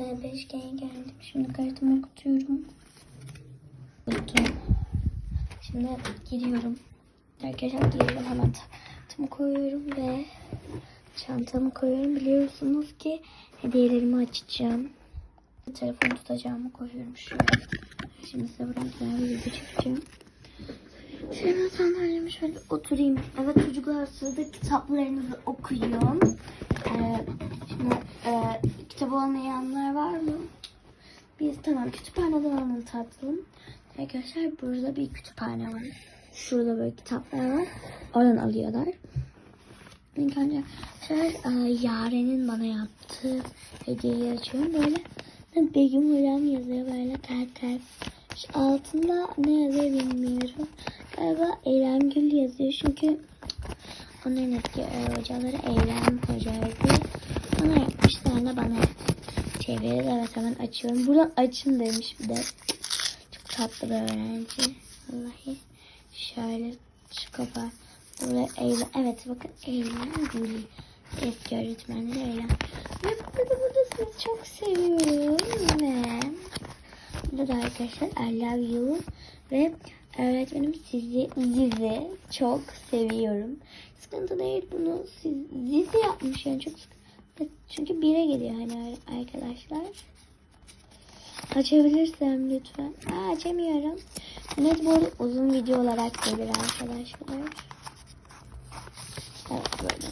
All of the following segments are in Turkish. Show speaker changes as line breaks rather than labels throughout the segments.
e, beşgene geldim. Şimdi kartımı okutuyorum. Şimdi giriyorum. Arkadaşlar giriyorum hemen kartımı koyuyorum ve çantamı koyuyorum. Biliyorsunuz ki hediyelerimi açacağım. Telefonu tutacağımı koyuyorum şuraya. Şimdi size buradan güzel bir video çekeceğim. Şöyle sandalyeme şöyle oturayım. Evet çocuklar sırada kitaplarınızı okuyun. Ee, şimdi e, kitabı olmayanlar var mı? Biz tamam kütüphaneden alın tatlım. Arkadaşlar burada bir kütüphane var. Şurada böyle kitaplar var. Oradan alıyorlar. İlk önce şöyle e, Yaren'in bana yaptığı hediyeyi açıyorum. Böyle Begüm Hocam yazıyor böyle kalp kalp. Şu altında ne yazıyor bilmiyorum. Galiba Eylem Gül yazıyor çünkü onun eski hocaları Eylem hocaydı. Ona yapmışlar da bana çevirdi. Evet hemen açıyorum. Buradan açın demiş bir de. Çok tatlı bir öğrenci. Vallahi şöyle şu kafa. Burada Eylem. Evet bakın Eylem Gül. Eski öğretmenleri Eylem. Ve burada burada sizi çok seviyorum. Ve burada da arkadaşlar I love you. Ve öğretmenim sizi Zizi çok seviyorum. Sıkıntı değil bunu siz, Zizi yapmış yani çok sıkıntı. Çünkü bire geliyor hani arkadaşlar. Açabilirsem lütfen. Aa, açamıyorum. Net bu uzun video olarak gelir arkadaşlar. Evet böyle.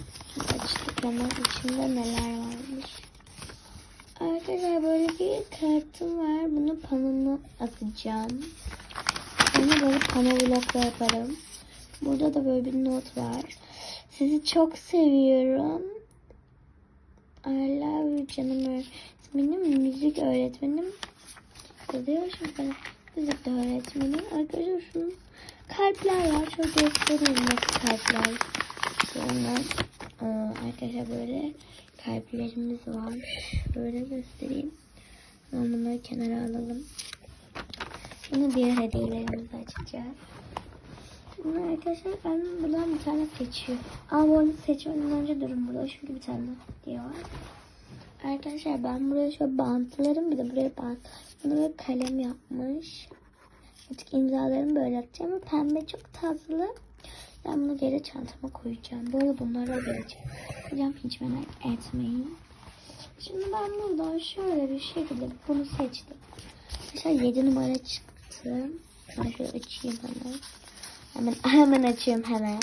Açtık hemen içinde neler varmış. Arkadaşlar böyle bir kartım var. Bunu panoma asacağım. Sonra böyle pano vlogla yaparım. Burada da böyle bir not var. Sizi çok seviyorum. I love you canım öğretmenim. Müzik öğretmenim. Şimdi bana. Müzik de öğretmenim. Arkadaşlar şunun kalpler var. Şöyle göstereyim nasıl kalpler. Sonra aa, arkadaşlar böyle kalplerimiz var. Böyle göstereyim. Bunları kenara alalım. Şimdi diğer hediyelerimizi açacağız. Şimdi arkadaşlar ben buradan bir tane seçiyorum. Ama bu arada seçmeden önce durun burada. Çünkü bir tane hediye var. Arkadaşlar ben buraya şöyle bantlarım. Bir de buraya bant. Bunu böyle kalem yapmış. Artık imzalarımı böyle atacağım. Pembe çok tatlı. Ben bunu geri çantama koyacağım. Bu arada bunları da vereceğim. Hocam hiç merak etmeyin. Şimdi ben buradan şöyle bir şekilde bunu seçtim. Arkadaşlar 7 numara çıktı. Ben şöyle açayım hemen. Hemen, hemen açıyorum hemen.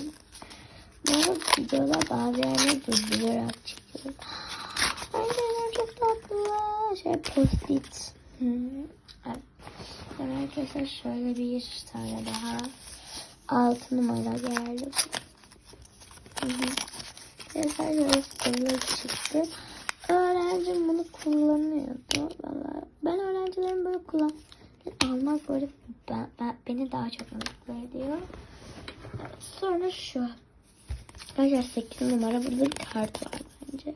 Bu arada videolar bazı yerler durdurarak çıkıyor. Aynen çok tatlı. Şey post-it. Hmm. Yani arkadaşlar şöyle bir tane daha. 6 numara geldi. Hı hı. Şöyle sorular çıktı. Öğrencim bunu kullanıyordu. Vallahi ben öğrencilerin böyle kullan almak böyle ben, ben, beni daha çok mutlu ediyor. Sonra şu. Arkadaşlar 8 numara burada bir kart var bence.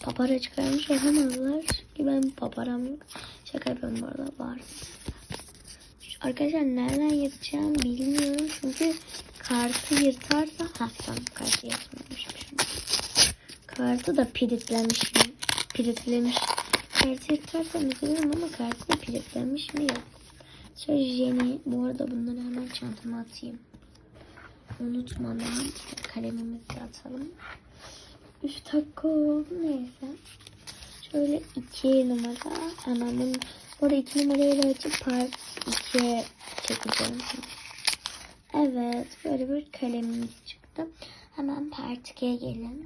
Papara çıkarmış olamazlar. Ki ben paparam yok. Şaka yapıyorum bu arada var. Arkadaşlar nereden yapacağım bilmiyorum. Çünkü kartı yırtarsa ha tamam kartı yırtmamışım şimdi. Kartı da kilitlemiş mi? Kilitlemiş. Kartı yırtarsam üzülürüm ama kartı da kilitlenmiş mi yok. Şöyle Jenny. Bu arada bunları hemen çantama atayım. Unutmadan kalemimizi atalım. 3 dakika neyse. Şöyle 2 numara. Hemen bunu Orada 2 numarayla açıp part 2'ye çekeceğim. Evet böyle bir kalemimiz çıktı. Hemen part 2'ye gelin.